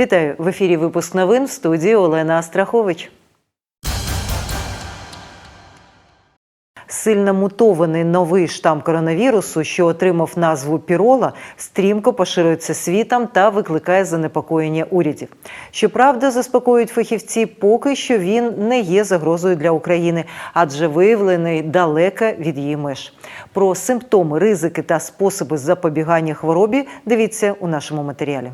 Вітаю в ефірі. Випуск новин в студії Олена Астрахович. Сильно мутований новий штам коронавірусу, що отримав назву Пірола, стрімко поширюється світом та викликає занепокоєння урядів. Щоправда, заспокоюють фахівці, поки що він не є загрозою для України, адже виявлений далеко від її меж. Про симптоми, ризики та способи запобігання хворобі дивіться у нашому матеріалі.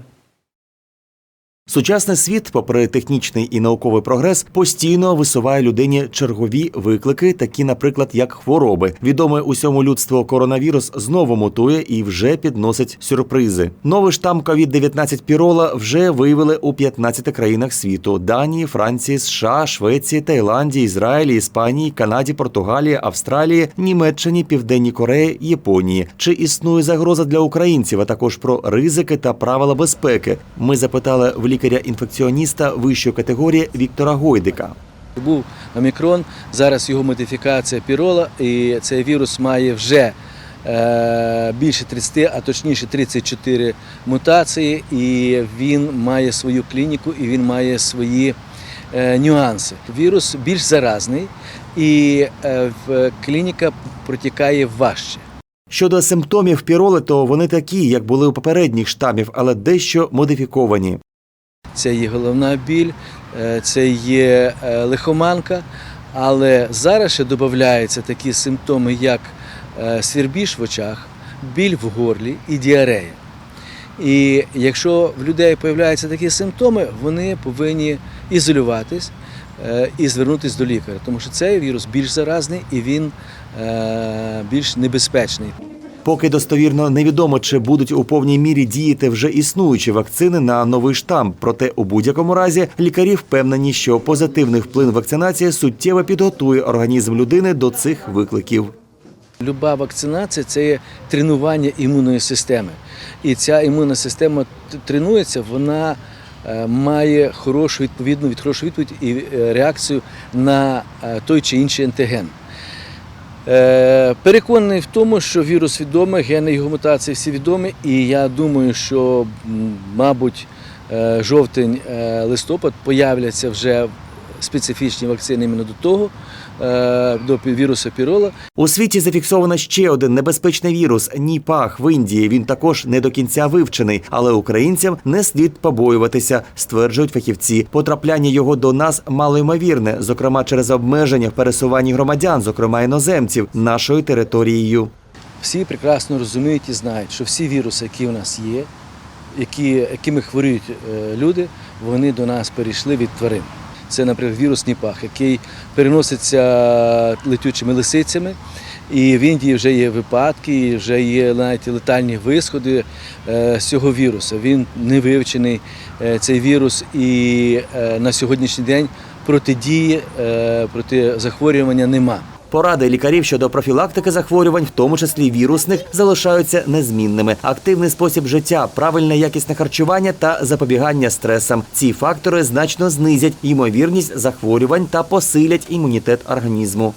Сучасний світ, попри технічний і науковий прогрес, постійно висуває людині чергові виклики, такі, наприклад, як хвороби. Відомий усьому людству коронавірус знову мутує і вже підносить сюрпризи. Новий штам COVID-19 Пірола вже виявили у 15 країнах світу: Данії, Франції, США, Швеції, Таїланді, Ізраїлі, Іспанії, Канаді, Португалії, Австралії, Німеччині, Південній Кореї, Японії. Чи існує загроза для українців, а також про ризики та правила безпеки? Ми запитали в лікаря-інфекціоніста вищої категорії Віктора Гойдика. Був омікрон, зараз його модифікація пірола, і цей вірус має вже е, більше 30, а точніше 34 мутації, і він має свою клініку і він має свої е, нюанси. Вірус більш заразний, і е, клініка протікає важче. Щодо симптомів піроли, то вони такі, як були у попередніх штамів, але дещо модифіковані. Це є головна біль, е, це є е, лихоманка, але зараз ще додаються такі симптоми, як е, свірбіж в очах, біль в горлі і діарея. І якщо в людей з'являються такі симптоми, вони повинні ізолюватись і звернутися до лікаря, тому що цей вірус більш заразний і він більш небезпечний. Поки достовірно невідомо, чи будуть у повній мірі діяти вже існуючі вакцини на новий штам. Проте у будь-якому разі лікарі впевнені, що позитивний вплив вакцинації суттєво підготує організм людини до цих викликів. Люба вакцинація це є тренування імунної системи. І ця імунна система тренується, вона е, має хорошу відповідну від хорошу відповідь і е, реакцію на е, той чи інший антиген. Е, Переконаний в тому, що вірус відомий, гени його мутації всі відомі, і я думаю, що, мабуть, е, жовтень, е, появляться вже специфічні вакцини іменно до того, до пі- вірусу пірола. У світі зафіксовано ще один небезпечний вірус Ніпах в Індії. Він також не до кінця вивчений, але українцям не слід побоюватися, стверджують фахівці. Потрапляння його до нас малоймовірне, зокрема через обмеження в пересуванні громадян, зокрема іноземців, нашою територією. Всі прекрасно розуміють і знають, що всі віруси, які у нас є, які, якими хворіють е, люди, вони до нас перейшли від тварин. Це, наприклад, вірус Ніпах, який переноситься летючими лисицями. І в Індії вже є випадки, вже є навіть летальні висходи е, з цього вірусу. Він не вивчений, е, цей вірус, і е, на сьогоднішній день протидії проти захворювання нема. Поради лікарів щодо профілактики захворювань, в тому числі вірусних, залишаються незмінними. Активний спосіб життя, правильне якісне харчування та запобігання стресам. Ці фактори значно знизять ймовірність захворювань та посилять імунітет організму.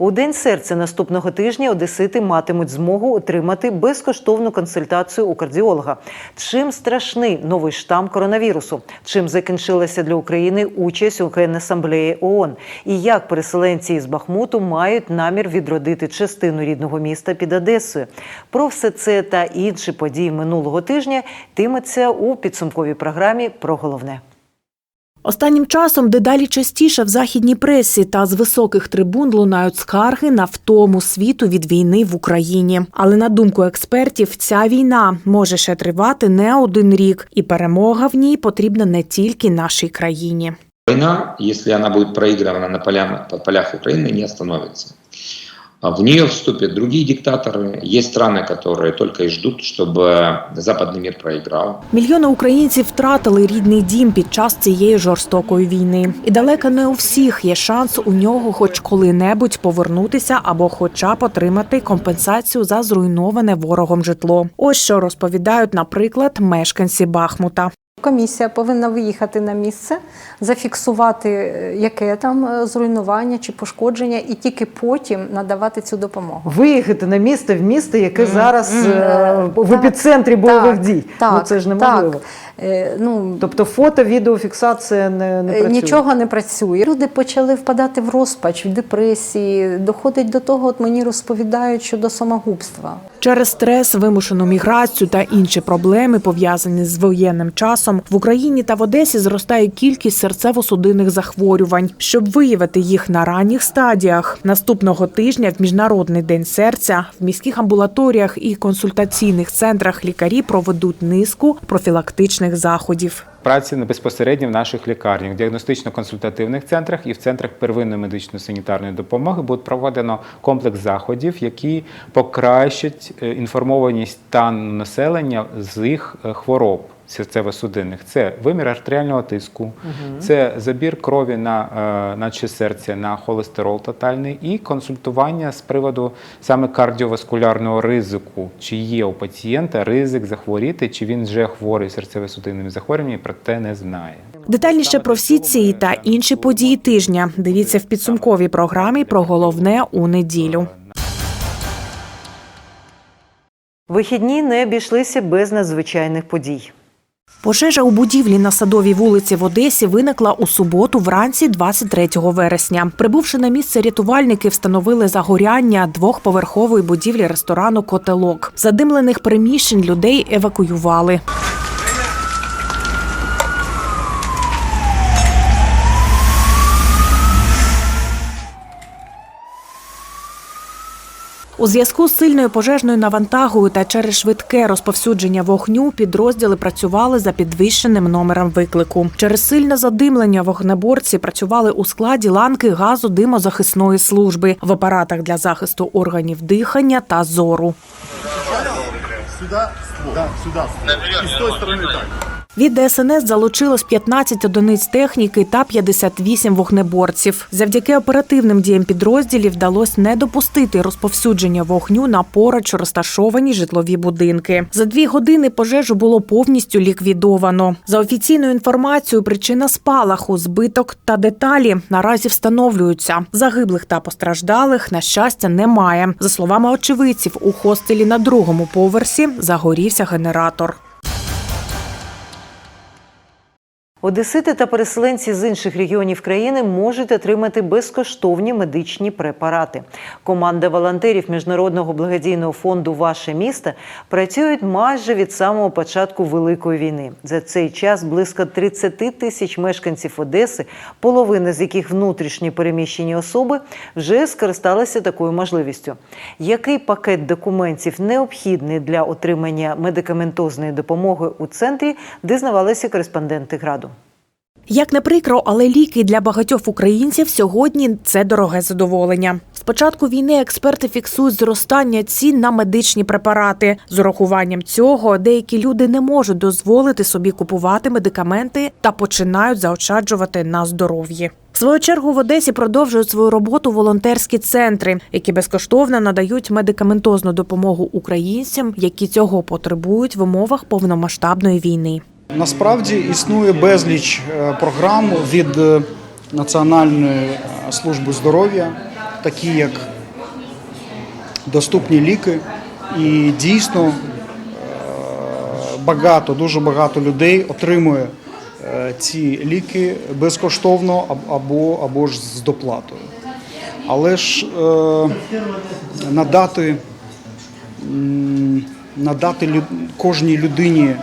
У день серця наступного тижня одесити матимуть змогу отримати безкоштовну консультацію у кардіолога. Чим страшний новий штам коронавірусу? Чим закінчилася для України участь у Генасамблеї ООН? І як переселенці із Бахмуту мають намір відродити частину рідного міста під Одесою? Про все це та інші події минулого тижня йтиметься у підсумковій програмі про головне. Останнім часом дедалі частіше в західній пресі та з високих трибун лунають скарги на втому світу від війни в Україні. Але на думку експертів, ця війна може ще тривати не один рік, і перемога в ній потрібна не тільки нашій країні. Война, если она будет проиграна на полях, по полях Украины, не остановится. А В нее вступят другие диктаторы. Есть страны, которые только и ждут, чтобы западный мир проиграл. Мільйони українців втратили рідний дім під час цієї жорстокої війни, і далеко не у всіх є шанс у нього, хоч коли-небудь повернутися або, хоча б отримати компенсацію за зруйноване ворогом житло. Ось що розповідають, наприклад, мешканці Бахмута. Комісія повинна виїхати на місце, зафіксувати, е, яке там е, зруйнування чи пошкодження, і тільки потім надавати цю допомогу. Виїхати на місце в місто, яке зараз е, в Так, епіцентрі бойових так, дій. Так, ну це ж неможливо. Так. Е, Ну, Тобто фото, відеофіксація не, не працює. Нічого не працює. Люди почали впадати в розпач, в депресії. Доходить до того, от мені розповідають щодо самогубства. Через стрес, вимушену міграцію та інші проблеми, пов'язані з воєнним часом, в Україні та в Одесі зростає кількість серцево-судинних захворювань. Щоб виявити їх на ранніх стадіях, наступного тижня в міжнародний день серця в міських амбулаторіях і консультаційних центрах лікарі проведуть низку профілактичних заходів. праці безпосередньо в наших лікарнях, діагностично-консультативних центрах і в центрах первинної медично-санітарної допомоги буде проведено комплекс заходів, які покращать е, інформованість стану населення з їх е, хвороб. Серцево-судинних це вимір артеріального тиску, це забір крові на е, наче серця на холестерол тотальний і консультування з приводу саме кардіоваскулярного ризику, чи є у пацієнта ризик захворіти, чи він вже хворий серцево-судинними захворюваннями, проте не знає. Детальніше про всі ці та інші події тижня дивіться в підсумковій програмі про головне у неділю. Вихідні не обійшлися без надзвичайних подій. Пожежа у будівлі на садовій вулиці в Одесі виникла у суботу вранці 23 вересня. Прибувши на місце, рятувальники встановили загоряння двохповерхової будівлі ресторану Котелок. Задимлених приміщень людей евакуювали. У зв'язку з сильною пожежною навантагою та через швидке розповсюдження вогню підрозділи працювали за підвищеним номером виклику. Через сильне задимлення вогнеборці працювали у складі ланки газу димозахисної служби в апаратах для захисту органів дихання та зору. Сюда, да, сюда. И с той стороны так. Від ДСНС залучилось 15 одиниць техніки та 58 вогнеборців. Завдяки оперативним діям підрозділів вдалося не допустити розповсюдження вогню на поруч розташовані житлові будинки. За дві години пожежу було повністю ліквідовано. За офіційною інформацією, причина спалаху, збиток та деталі наразі встановлюються. Загиблих та постраждалих на щастя немає. За словами очевидців, у хостелі на другому поверсі загорівся генератор. Одесити та переселенці з інших регіонів країни можуть отримати безкоштовні медичні препарати. Команда волонтерів Міжнародного благодійного фонду Ваше місто працюють майже від самого початку Великої війни. За цей час близько 30 тисяч мешканців Одеси, половина з яких внутрішні переміщені особи, вже скористалися такою можливістю. Який пакет документів необхідний для отримання медикаментозної допомоги у центрі, дізнавалися кореспонденти граду. Як не прикро, але ліки для багатьох українців сьогодні це дороге задоволення. З початку війни експерти фіксують зростання цін на медичні препарати. З урахуванням цього деякі люди не можуть дозволити собі купувати медикаменти та починають заощаджувати на здоров'ї. В свою чергу в Одесі продовжують свою роботу волонтерські центри, які безкоштовно надають медикаментозну допомогу українцям, які цього потребують в умовах повномасштабної війни. Насправді існує безліч е, програм від е, Національної е, служби здоров'я, такі як доступні ліки, і дійсно багато, дуже багато людей отримує ці ліки безкоштовно або, або ж з доплатою. Але ж надати, надати кожній людині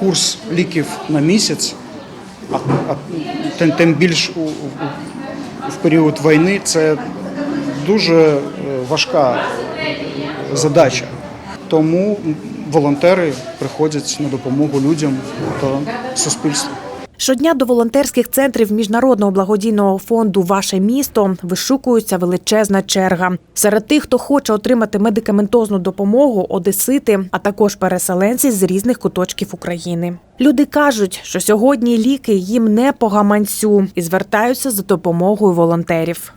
курс ліків на місяць, а, а тим, тим більш у, в період війни це дуже е, важка задача. Тому волонтери приходять на допомогу людям та суспільству. Щодня до волонтерських центрів міжнародного благодійного фонду Ваше місто вишукується величезна черга. Серед тих, хто хоче отримати медикаментозну допомогу, одесити, а також переселенці з різних куточків України. Люди кажуть, що сьогодні ліки їм не по гаманцю і звертаються за допомогою волонтерів.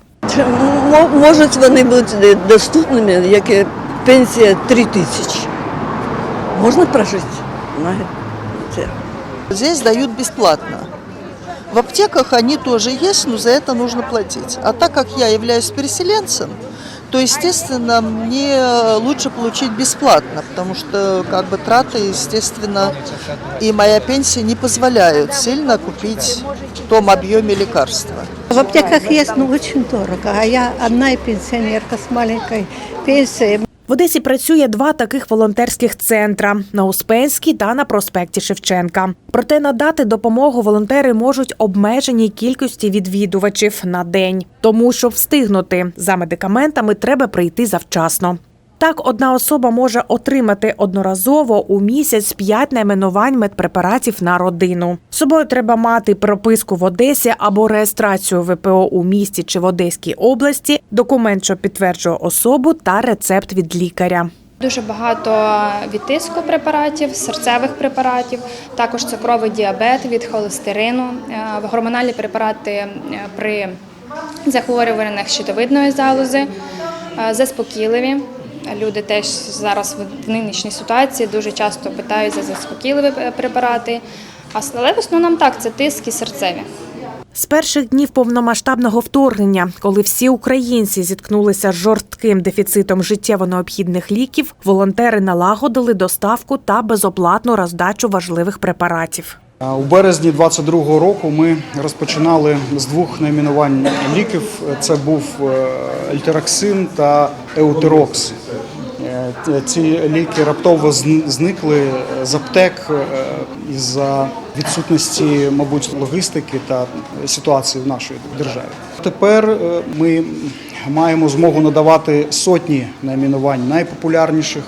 Можуть вони бути доступними, як пенсія 3 тисячі. Можна прожити. Це Здесь дают бесплатно. В аптеках они тоже есть, но за это нужно платить. А так как я являюсь переселенцем, то, естественно, мне лучше получить бесплатно, потому что как бы траты, естественно, и моя пенсия не позволяют сильно купить в том объеме лекарства. В аптеках есть, но очень дорого. А я одна и пенсионерка с маленькой пенсией. В Одесі працює два таких волонтерських центра на Успенській та на проспекті Шевченка. Проте надати допомогу волонтери можуть обмеженій кількості відвідувачів на день. Тому щоб встигнути за медикаментами, треба прийти завчасно. Так, одна особа може отримати одноразово у місяць 5 найменувань медпрепаратів на родину. З собою треба мати прописку в Одесі або реєстрацію ВПО у місті чи в Одеській області, документ, що підтверджує особу, та рецепт від лікаря. Дуже багато від тиску препаратів, серцевих препаратів, також цукровий діабет від холестерину, е, гормональні препарати е, при захворюваннях щитовидної залози, е, заспокійливі. Люди теж зараз в нинішній ситуації дуже часто питають за заспокійливі е, препарати. Але в основному так, це тиск і серцеві. З перших днів повномасштабного вторгнення, коли всі українці зіткнулися з жорстким дефіцитом життєво необхідних ліків, волонтери налагодили доставку та безоплатну роздачу важливих препаратів. А У березні 22-го року ми розпочинали з двох найменувань ліків. Це був е, ельтероксин та еутерокс. Е, Ці ліки раптово зникли з аптек е, із-за відсутності, мабуть, логістики та ситуації в нашій державі. Тепер е, ми маємо змогу надавати сотні найменувань найпопулярніших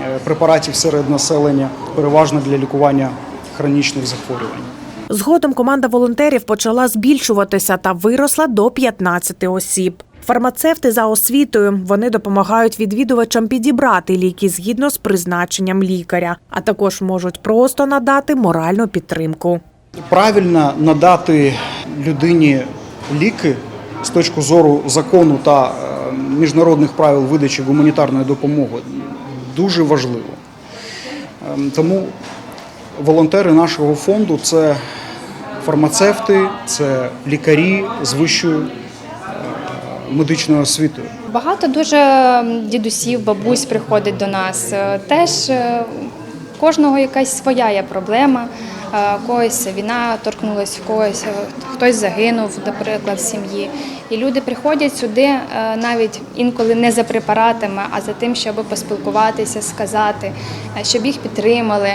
е, препаратів серед населення, переважно для лікування хронічних захворювань. Згодом команда волонтерів почала збільшуватися та виросла до 15 осіб. Фармацевти за освітою вони допомагають відвідувачам підібрати ліки згідно з призначенням лікаря, а також можуть просто надати моральну підтримку. Правильно надати людині ліки з точки зору закону та е, міжнародних правил видачі гуманітарної допомоги дуже важливо. Ем, Тому волонтери нашого фонду це фармацевти, це лікарі з вищою е, медичною освітою. Багато дуже дідусів, бабусь приходить до нас. Е, Теж е, кожного якась своя є проблема. Когось війна торкнулась, в когось хтось загинув, наприклад, в сім'ї. І люди приходять сюди навіть інколи не за препаратами, а за тим, щоб поспілкуватися, сказати, щоб їх підтримали.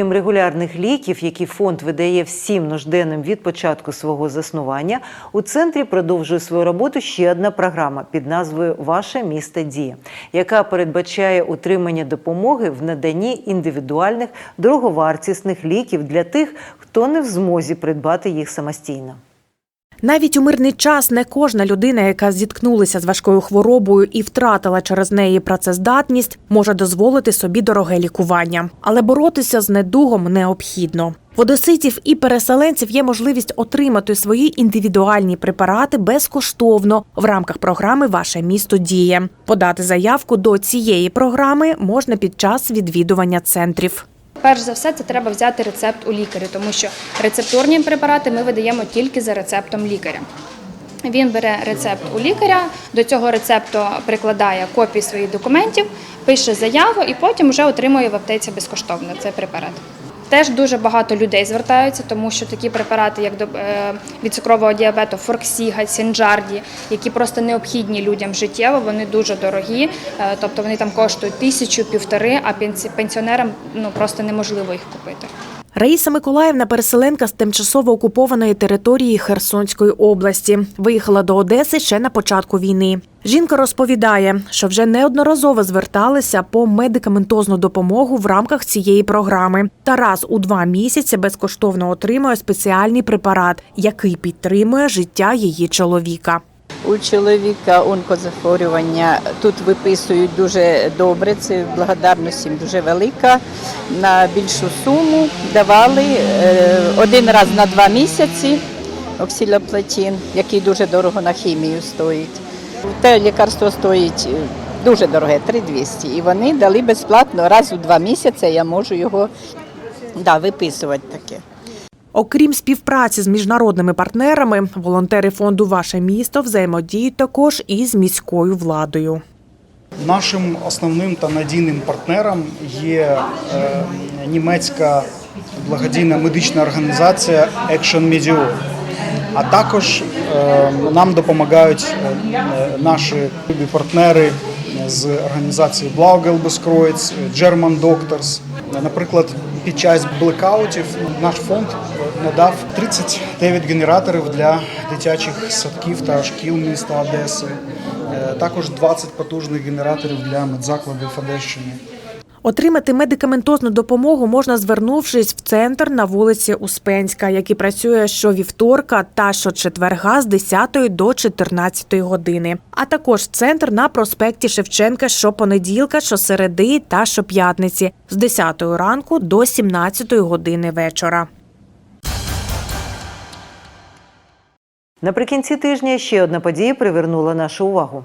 Крім регулярних ліків, які фонд видає всім нужденним від початку свого заснування, у центрі продовжує свою роботу ще одна програма під назвою Ваше місто діє, яка передбачає утримання допомоги в наданні індивідуальних дороговартісних ліків для тих, хто не в змозі придбати їх самостійно. Навіть у мирний час не кожна людина, яка зіткнулася з важкою хворобою і втратила через неї працездатність, може дозволити собі дороге лікування. Але боротися з недугом необхідно. В одеситів і переселенців є можливість отримати свої індивідуальні препарати безкоштовно в рамках програми Ваше місто діє. Подати заявку до цієї програми можна під час відвідування центрів. Перш за все, це треба взяти рецепт у лікаря, тому що рецептурні препарати ми видаємо тільки за рецептом лікаря. Він бере рецепт у лікаря, до цього рецепту прикладає копії своїх документів, пише заяву і потім вже отримує в аптеці безкоштовно цей препарат. Теж дуже багато людей звертаються, тому що такі препарати, як е, від цукрового діабету, Форксіга, Сінджарді, які просто необхідні людям життєво, вони дуже дорогі, е, тобто вони там коштують тисячу, півтори, а пенсіонерам ну просто неможливо їх купити. Раїса Миколаївна, переселенка з тимчасово окупованої території Херсонської області, виїхала до Одеси ще на початку війни. Жінка розповідає, що вже неодноразово зверталися по медикаментозну допомогу в рамках цієї програми, та раз у два місяці безкоштовно отримує спеціальний препарат, який підтримує життя її чоловіка. У чоловіка онкозахворювання тут виписують дуже добре. Це благодарність їм дуже велика. На більшу суму давали е, один раз на два місяці оксилоплатін, який дуже дорого на хімію стоїть. Те лікарство стоїть е, дуже дороге, 3200. І вони дали безплатно раз у два місяці. Я можу його Да, виписувати таке. Окрім співпраці з міжнародними партнерами, волонтери фонду Ваше місто взаємодіють також із міською владою. Нашим основним та надійним партнером є е, німецька благодійна медична організація Action Medio. А також е, нам допомагають е, наші партнери з організації Blaugelbeskreuz, German Doctors. Наприклад, під час блекаутів наш фонд надав 39 генераторів для дитячих садків та шкіл міста Одеси. Е, Також 20 потужних генераторів для медзакладів Одещини. Отримати медикаментозну допомогу можна звернувшись в центр на вулиці Успенська, який працює щовівторка та щочетверга з 10 до 14 години. А також центр на проспекті Шевченка щопонеділка, щосереди та щоп'ятниці з 10 ранку до 17 години вечора. Наприкінці тижня ще одна подія привернула нашу увагу.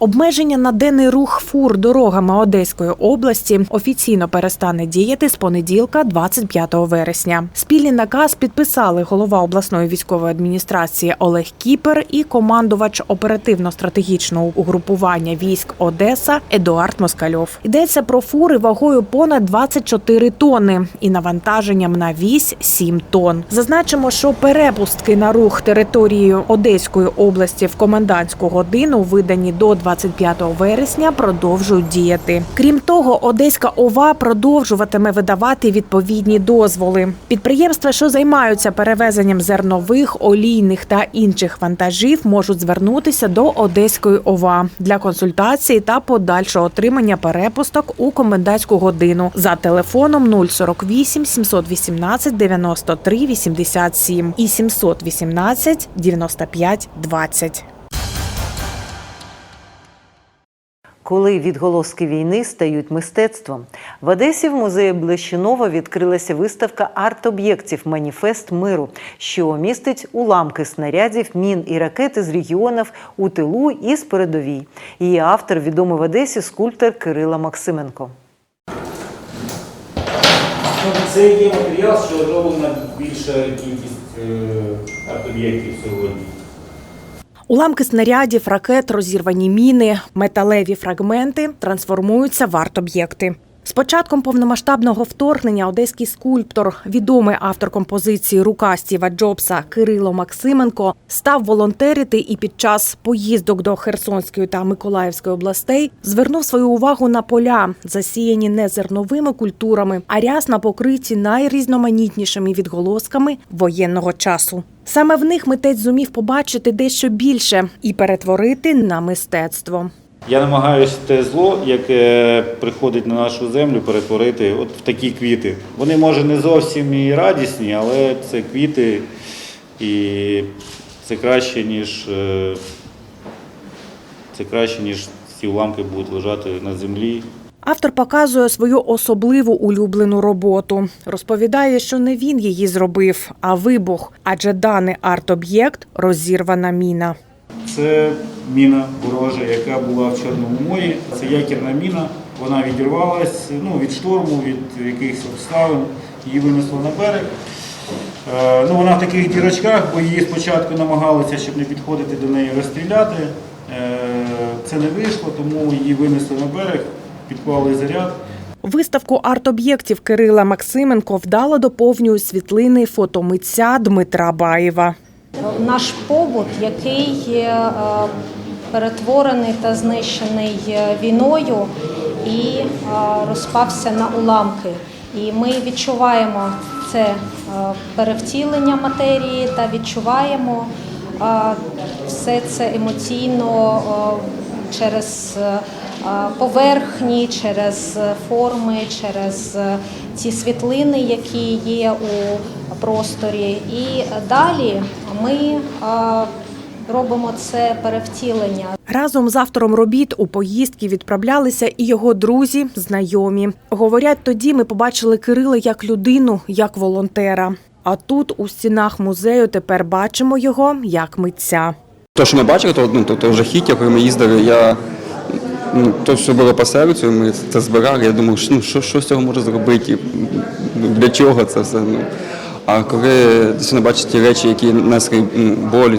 Обмеження на денний рух фур дорогами Одеської області офіційно перестане діяти з понеділка, 25 вересня. Спільний наказ підписали голова обласної військової адміністрації Олег Кіпер і командувач оперативно-стратегічного угрупування військ Одеса Едуард Москальов. Йдеться про фури вагою понад 24 тонни і навантаженням на вісь 7 тонн. Зазначимо, що перепустки на рух територією Одеської області в комендантську годину видані до 25 вересня продовжують діяти. Крім того, Одеська ОВА продовжуватиме видавати відповідні дозволи. Підприємства, що займаються перевезенням зернових, олійних та інших вантажів, можуть звернутися до Одеської ОВА для консультації та подальшого отримання перепусток у комендантську годину за телефоном 048 718 93 87 і 718 95 20. Коли відголоски війни стають мистецтвом, в Одесі в музеї Блещинова відкрилася виставка арт-об'єктів Маніфест миру, що містить уламки снарядів, мін і ракети з регіонів у тилу і з передовій. Її автор відомий в Одесі скульптор Кирила Максименко. Це є матеріал, що зроблена більша кількість е, арт-об'єктів сьогодні. Уламки снарядів, ракет, розірвані міни, металеві фрагменти трансформуються в арт-об'єкти. З початком повномасштабного вторгнення одеський скульптор, відомий автор композиції Рука Стіва Джобса Кирило Максименко, став волонтерити і під час поїздок до Херсонської та Миколаївської областей звернув свою увагу на поля, засіяні не зерновими культурами, а рясно покриті найрізноманітнішими відголосками воєнного часу. Саме в них митець зумів побачити дещо більше і перетворити на мистецтво. Я намагаюся те зло, яке приходить на нашу землю, перетворити от в такі квіти. Вони, може, не зовсім і радісні, але це квіти, і це краще, ніж е, це краще, ніж ці уламки будуть лежати на землі. Автор показує свою особливу улюблену роботу. Розповідає, що не він її зробив, а вибух, адже даний арт-об'єкт розірвана міна. Це міна ворожа, яка була в Чорному морі. Це якірна міна. Вона відірвалась ну, від шторму, від якихось обставин. Її винесло на берег. Е, ну, вона в таких дірочках, бо її спочатку намагалися, щоб не підходити до неї, розстріляти. Е, це не вийшло, тому її винесли на берег, підклали заряд. Виставку арт-об'єктів Кирила Максименко вдало доповнюють світлини фотомитця Дмитра Баєва. Наш побут, який е, перетворений та знищений е, війною і е, розпався на уламки. І ми відчуваємо це перевтілення матерії та відчуваємо все це емоційно через поверхні, через форми, через ці світлини, які є у просторі. І далі ми е, робимо це перевтілення. Разом з автором робіт у поїздки відправлялися і його друзі, знайомі. Говорять, тоді ми побачили Кирила як людину, як волонтера. А тут у стінах музею тепер бачимо його як митця. То, що ми бачили, то, ну, то, то жахіття, коли ми їздили, я, ну, то все було по серцю, ми це збирали. Я думав, що, ну, що, що з цього може зробити. для чого це все. Ну. А коли дійсно бачиш ті речі, які несли боль,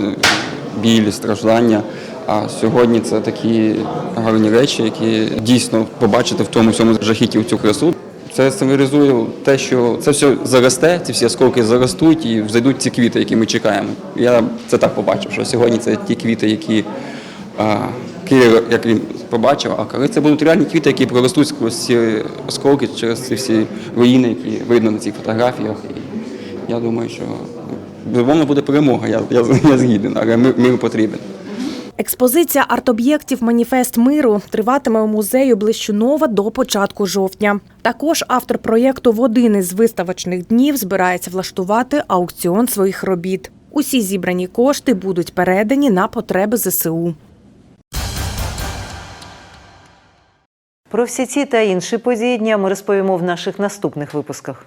біль, страждання. А сьогодні це такі гарні речі, які дійсно побачити в тому всьому жахіті цю красу. Це символізує те, що це все заросте, ці всі осколки заростуть і зайдуть ці квіти, які ми чекаємо. Я це так побачив, що сьогодні це ті квіти, які а, Кирил, як він побачив, а коли це будуть реальні квіти, які проростуть скрозь ці осколки через ці всі руїни, які видно на цих фотографіях. Я думаю, що безумовно буде перемога. Я, я, я згідний, але мир, мир потрібен. Експозиція арт-об'єктів Маніфест миру триватиме у музею Блищунова до початку жовтня. Також автор проєкту в один із виставочних днів збирається влаштувати аукціон своїх робіт. Усі зібрані кошти будуть передані на потреби ЗСУ. Про всі ці та інші події дня ми розповімо в наших наступних випусках.